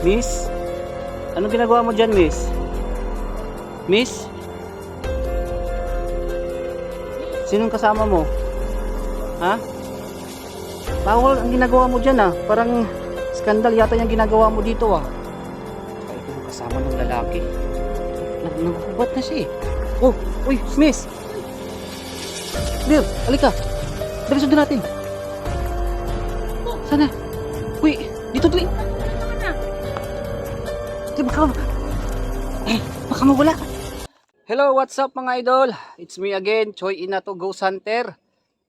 Miss? Anong ginagawa mo dyan, miss? Miss? Sinong kasama mo? Ha? Bawal ang ginagawa mo dyan ah. Parang skandal yata yung ginagawa mo dito ah. Ay, ito kasama ng lalaki. Nag Nagkubat na siya eh. Oh, uy, miss! Clear, alika. Dali sundin natin. Sana? Uy, dito dali. Di baka... Eh, baka mawala. Hello, what's up mga idol? It's me again, Choi Inato Ghost Hunter.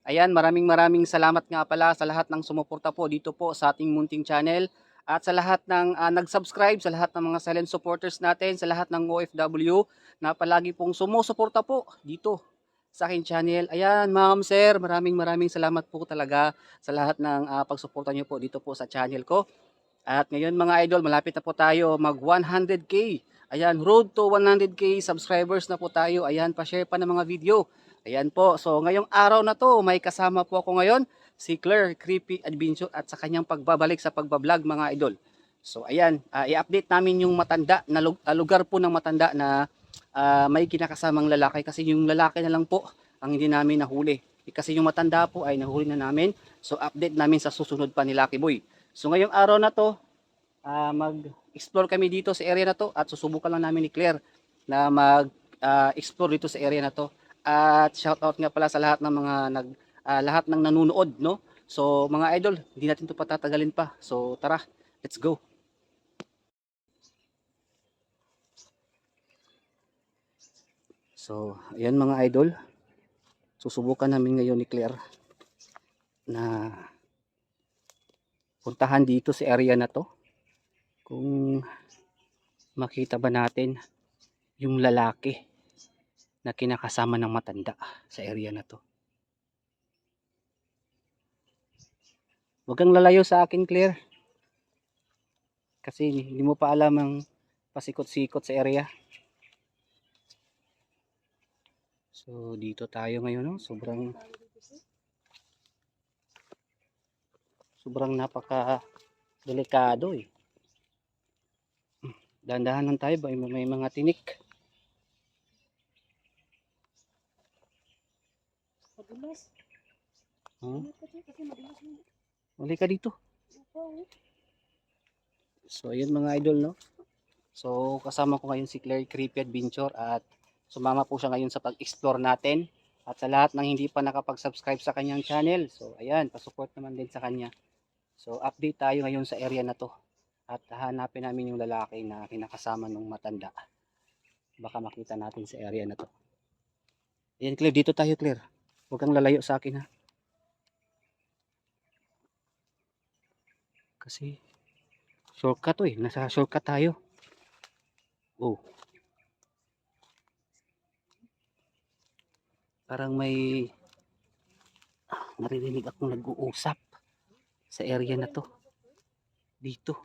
Ayan, maraming maraming salamat nga pala sa lahat ng sumuporta po dito po sa ating munting channel. At sa lahat ng ah, nag-subscribe, sa lahat ng mga silent supporters natin, sa lahat ng OFW na palagi pong sumusuporta po dito sa aking channel. Ayan, ma'am, sir, maraming maraming salamat po talaga sa lahat ng ah, pagsuporta niyo po dito po sa channel ko. At ngayon mga idol, malapit na po tayo mag 100k. Ayan, road to 100k subscribers na po tayo. Ayan, pa-share pa ng mga video. Ayan po. So ngayong araw na to, may kasama po ako ngayon, si Claire Creepy Adventure at sa kanyang pagbabalik sa pagbablog mga idol. So ayan, ah, i-update namin yung matanda na ah, lugar po ng matanda na ah, may kinakasamang lalaki kasi yung lalaki na lang po ang hindi namin nahuli. Kasi yung matanda po ay nahuli na namin. So update namin sa susunod pa ni Lucky Boy. So ngayong araw na to, ah, mag-explore kami dito sa area na to at susubukan lang namin ni Claire na mag-explore dito sa area na to. At shoutout nga pala sa lahat ng mga nag ah, lahat ng nanonood, no? So mga idol, hindi natin to patatagalin pa. So tara, let's go. So, ayan mga idol. Susubukan namin ngayon ni Claire na puntahan dito sa area na to. Kung makita ba natin yung lalaki na kinakasama ng matanda sa area na to. Huwag kang lalayo sa akin, Claire. Kasi hindi mo pa alam ang pasikot-sikot sa area. So, dito tayo ngayon, no? Sobrang sobrang napaka delikado eh. Dahan-dahan lang tayo, ba? may mga tinik. Madulas. Yung Uli ka dito. oh. So, ayun mga idol, no? So, kasama ko ngayon si Claire Creepy Adventure at sumama po siya ngayon sa pag-explore natin. At sa lahat ng hindi pa nakapag-subscribe sa kanyang channel, so ayan, pasupport naman din sa kanya. So, update tayo ngayon sa area na to. At hanapin namin yung lalaki na kinakasama ng matanda. Baka makita natin sa area na to. Ayan, Claire, dito tayo, Claire. Huwag kang lalayo sa akin, ha? Kasi, shortcut to eh. Nasa shortcut tayo. Oh. Parang may ah, naririnig akong nag-uusap sa area na to. Dito.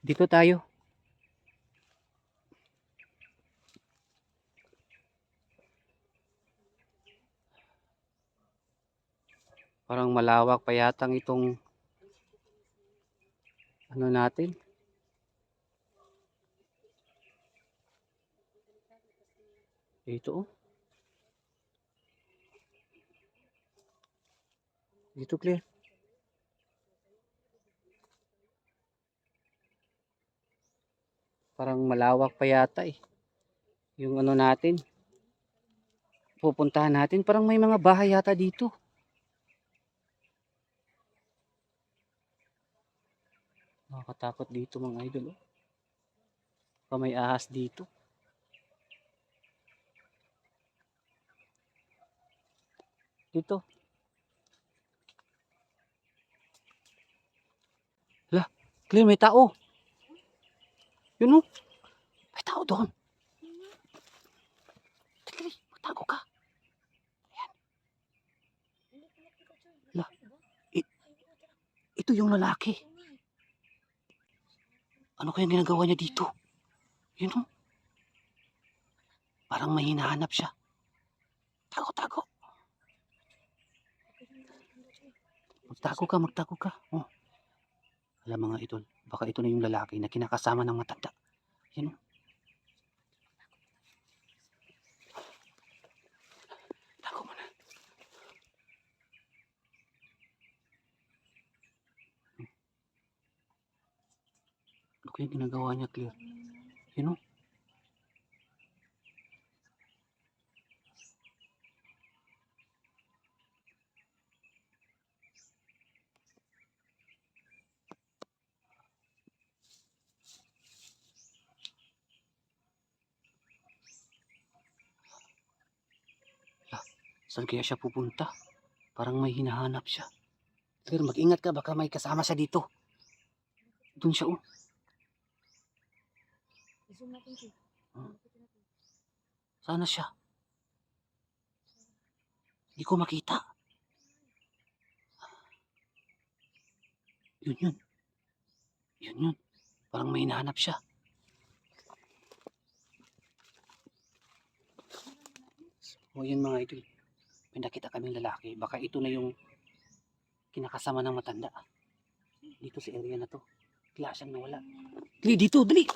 Dito tayo. Parang malawak pa yatang itong ano natin. Dito oh. Dito clear. Parang malawak pa yata eh. Yung ano natin. Pupuntahan natin. Parang may mga bahay yata dito. Nakakatakot dito mga idol. Oh. May ahas dito. Dito. Hala, clear may tao. Yun oh. May tao doon. Dali, magtago ka. Hala, i- ito yung lalaki. Ano kayang ginagawa niya dito? Yun oh. Parang may hinahanap siya. Tago, tago. Magtago ka, magtago ka. Oh. Alam mga idol, baka ito na yung lalaki na kinakasama ng matanda. Yan o. Ano kaya ginagawa niya, Clear? Yan o. Saan kaya siya pupunta? Parang may hinahanap siya. Clear, mag-ingat ka. Baka may kasama siya dito. Doon siya, oh. I-zoom natin siya. Hmm. Sana siya. Hindi ko makita. Yun yun. Yun yun. Parang may hinahanap siya. O yun mga idol. May nakita kaming lalaki. Baka ito na yung kinakasama ng matanda. Dito sa area na to. Kaya siyang nawala. Dali, dito, dali!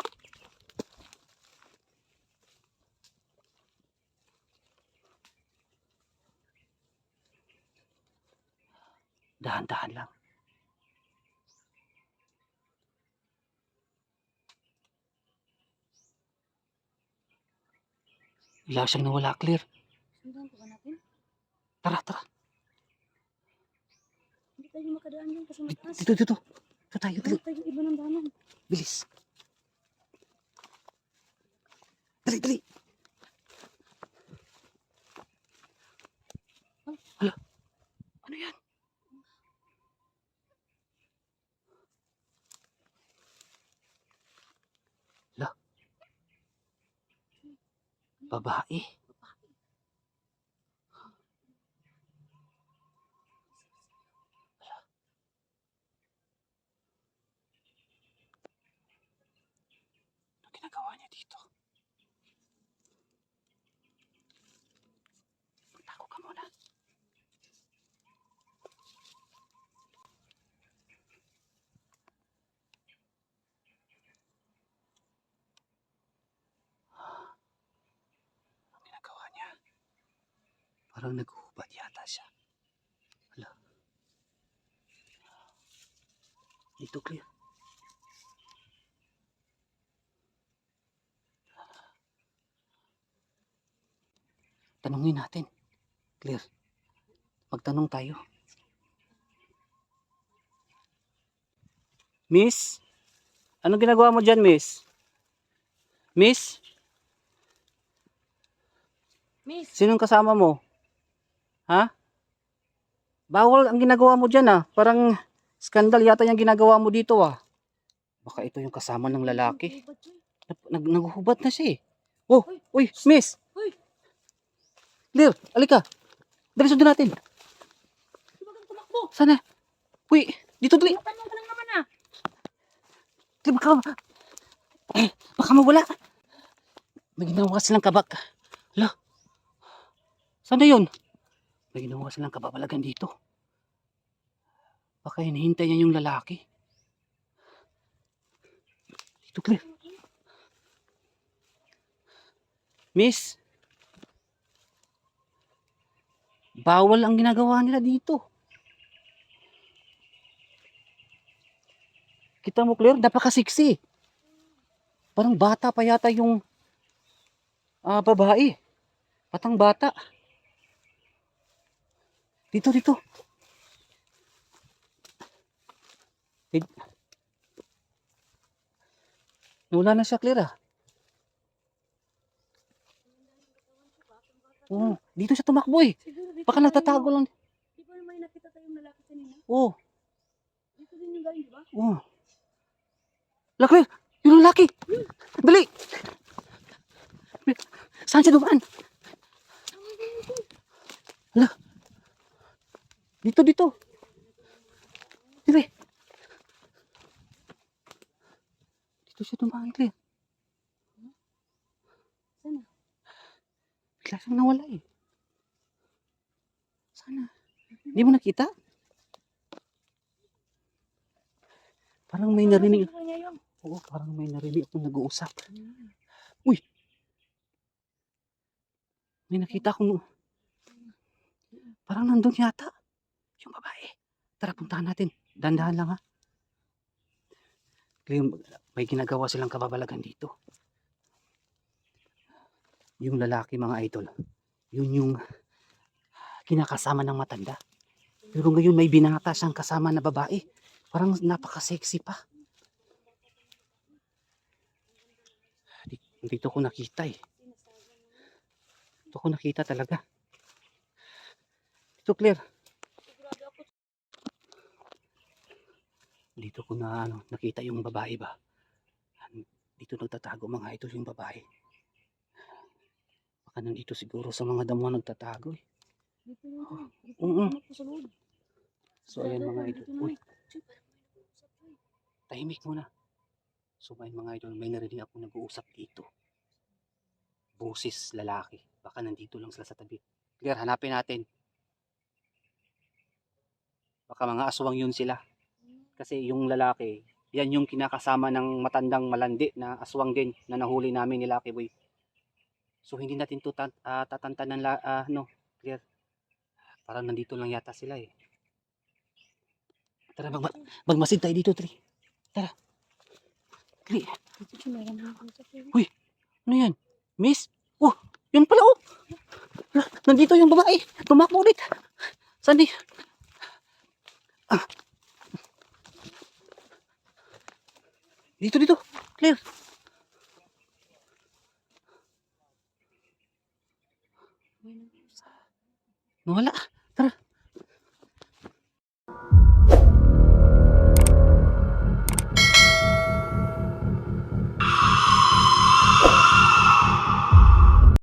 Dahan-dahan lang. Bigla siyang nawala, Clear. Sundan pa ba natin? Tara, tara. Hindi tayo makadaan dyan kasi mataas. Dito, dito. Dito tayo. Hanap tayo iba ng daanan. Bilis. Dali, dali. Hala. Ano yan? Hala. Babae. Ano ginagawa niya dito? Tago ka muna. Ano ginagawa niya? Parang naghuhubad yata siya. Hala. Dito clear. Tanungin natin. Clear. Magtanong tayo. Miss? Anong ginagawa mo dyan, miss? Miss? Miss! Sinong kasama mo? Ha? Bawal ang ginagawa mo dyan ah. Parang skandal yata yung ginagawa mo dito ah. Baka ito yung kasama ng lalaki. Nag na siya eh. Oh, Uy. miss. Uy! Clear, alika. Dali sundan natin. Sana. Uy, dito dali. Di baka, eh, baka mawala. May ginawa silang kabak. Hala. Sana yun? May ginawa silang kababalagan dito. Baka hinihintay niya yung lalaki. Dito, Claire. Miss. Bawal ang ginagawa nila dito. Kita mo, Claire, napaka-sexy. Parang bata pa yata yung ah, babae. Patang bata. Dito, dito. Eh, Nawala na siya, Claire, ah. Oo, dito siya tumakbo eh. Dito Baka nagtatago lang. Di ba may nakita tayong lalaki kanina? Oo, Dito din yung galing, di ba? oo. La, Claire, yung lalaki. Dali. Saan siya dumaan? Hala. Dito, dito. Dili. Dito siya dumaan, Claire. Sana. Bigla siyang nawala eh. Sana. Hindi mo nakita? Parang may narinig. Oo, parang may narinig akong nag-uusap. Hmm. May nakita akong... Parang nandun yata. Tara, puntahan natin. Dandahan lang ha. May ginagawa silang kababalagan dito. Yung lalaki, mga idol. Yun yung kinakasama ng matanda. Pero ngayon may binata siyang kasama na babae. Parang napaka-sexy pa. Di- Dito ko nakita eh. Dito ko nakita talaga. Ito, Claire. Sigurado ako. Dito ko na ano, nakita yung babae ba. Dito nagtatago mga ito yung babae. Baka nandito siguro sa mga damo nagtatago eh. Dito yun. Choy. Dito sa loob. So ayan mga na. Uy, may tahimik muna. So ayan mga idol, may narinig ako nag-uusap dito. Boses lalaki. Baka nandito lang sila sa tabi. Claire, hanapin natin. Baka mga aswang yun sila. Kasi yung lalaki, yan yung kinakasama ng matandang malandi na aswang din na nahuli namin ni Lucky Boy. So hindi natin to ah, tatantanan la, ah, no, clear. Parang nandito lang yata sila eh. Tara, mag magmasid tayo dito, Tri. Tara. Tri, Choy. ano yan? Miss? Oh, yun pala oh. Nandito yung babae. Tumakbo ulit. Saan di? Ah. Dito, dito. Clear. Nawala.